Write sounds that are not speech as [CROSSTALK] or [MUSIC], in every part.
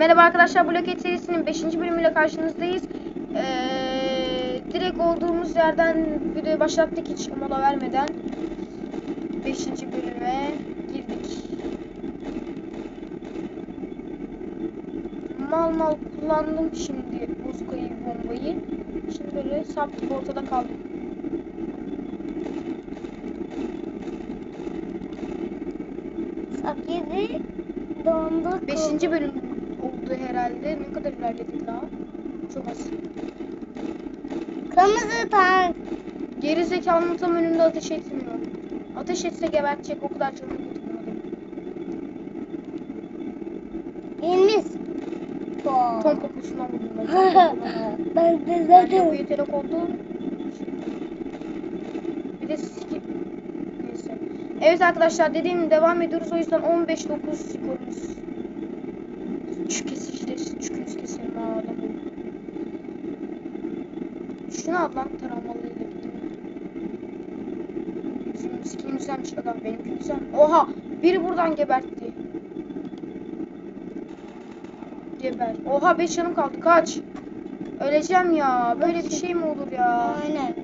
Merhaba arkadaşlar Blockade serisinin 5. bölümüyle karşınızdayız. Ee, direkt olduğumuz yerden videoyu başlattık hiç mola vermeden. 5. bölüme girdik. Mal mal kullandım şimdi bozukayı bombayı. Şimdi böyle sap gibi ortada kaldım. Sakiri dondu. 5. bölüm oldu herhalde. Ne kadar ilerledik daha? Çok az. Kırmızı tank. Geri zekalının tam önünde ateş etmiyor. Ateş etse gebertecek o kadar canını götürmedim. İnmiş. Tom poposundan vurdum ben. [LAUGHS] Tom de Bence bu zaten. yetenek oldu. Bir de skip. Neyse. Evet arkadaşlar dediğim devam ediyoruz. O yüzden 15-9 skorumuz. Şu kesişte çükünüz keselim ha adamı. Şunu al lan travmalıyla gidelim. Bizim skin güzelmiş adam benimki güzel. Oha! Biri buradan gebertti. Geber. Oha 5 canım kaldı. Kaç. Öleceğim ya. Böyle bir şey mi olur ya? Aynen.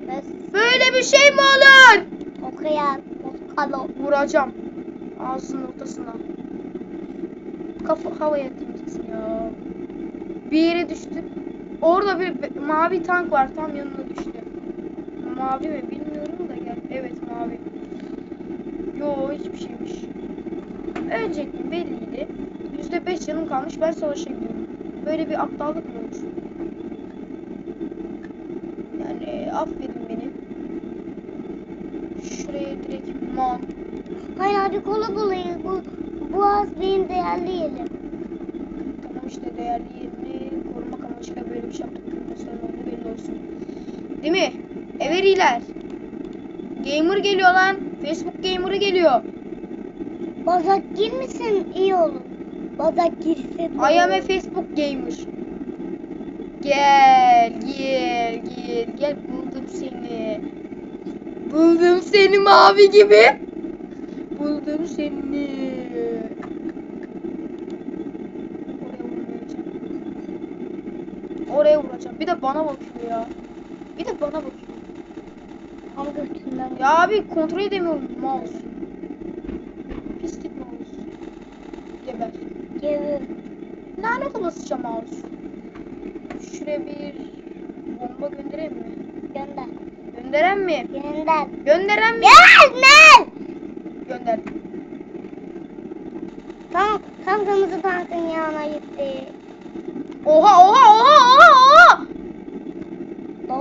Böyle bir şey mi olur? okuyan. Okalo. Vuracağım. Ağzının ortasına. Kafa havaya ya. Bir yere düştü. Orada bir mavi tank var. Tam yanına düştü. Mavi mi bilmiyorum da gel. Evet mavi. Yo hiçbir şeymiş. Ölecektim belliydi. Yüzde beş canım kalmış. Ben savaşa gidiyorum. Böyle bir aptallık mı olur? Yani affedin beni. Şuraya direkt man. Hayır hadi kola bulayım. Bu, bu az benim değerli yerim. İşte değerli yerini korumak amacıyla böyle bir şey yaptık. Mesela oldu belli olsun. Değil mi? Everiler. Gamer geliyor lan. Facebook gamer'ı geliyor. Bazak girmişsin iyi olur. Bazak girsin. I am a Facebook gamer. Gel, gel, gel, gel. Buldum seni. Buldum seni mavi gibi. Buldum seni. Oraya vuracağım. Bir de bana bakıyor ya. Bir de bana bakıyor. Hangi üstünden? Ya abi kontrol edemiyorum mouse. Pislik mouse. Geber. Gelir. Lanet olasıca mouse. Şuraya bir bomba göndereyim mi? Gönder. Gönderen mi? Gönder. Gönderen mi? Gönder. Gönderdim. Tam, tam kırmızı tankın yanına gitti. Oha oha!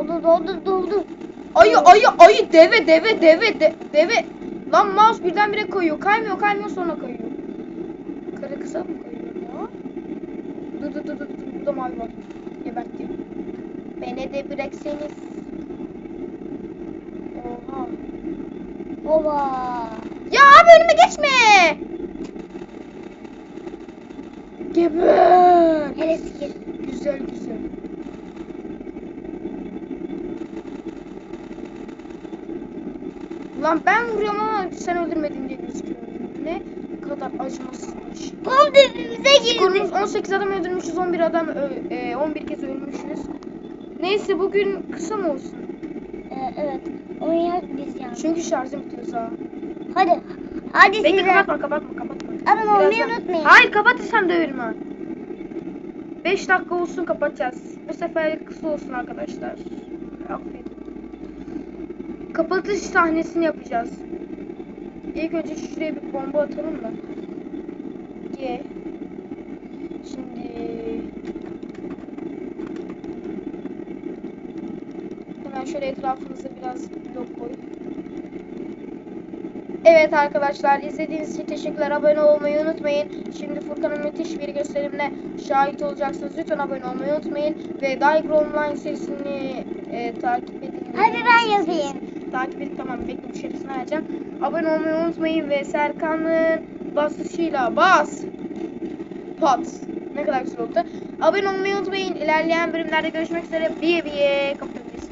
Doldu doldu doldu. Ayı ayı ayı deve deve deve de, deve. Lan mouse birdenbire kayıyor. Kaymıyor kaymıyor sonra kayıyor. Kara kısa mı kayıyor ya? Dur dur dur dur. Burada mavi var. Gebertti. Beni de bırakseniz. Oha. Oba. Ya abi önüme geçme. Geber. Hele sikir. Güzel güzel. Lan ben vuruyorum ama sen öldürmedin diye gözüküyor. Ne kadar acımasızmış. Tam dibimize Skorumuz girdi. 18 adam öldürmüşüz, 11 adam e, 11 kez ölmüşüz. Neyse bugün kısa mı olsun? Ee, evet. Oynayak biz yani. Çünkü şarjım bitiyor sağ. Hadi. Hadi Bekle size. kapatma kapatma kapatma. Abone olmayı Birazdan- unutmayın. Hayır kapatırsam döverim ha. 5 dakika olsun kapatacağız. Bu sefer kısa olsun arkadaşlar. Affedin. Kapatış sahnesini yapacağız. İlk önce şuraya bir bomba atalım da. G. Şimdi hemen şöyle etrafımıza biraz blok koy. Evet arkadaşlar izlediğiniz için teşekkürler. Abone olmayı unutmayın. Şimdi Furkan'ın müthiş bir gösterimine şahit olacaksınız. Lütfen abone olmayı unutmayın. Ve Diagram Online serisini e, takip edin. Hadi ben yazayım. Takip edin tamam bekle bu şerefsini ayarlayacağım. Abone olmayı unutmayın ve Serkan'ın basışıyla bas. Pat. Ne kadar güzel oldu. Abone olmayı unutmayın. İlerleyen bölümlerde görüşmek üzere. Biye biye. Kapatın.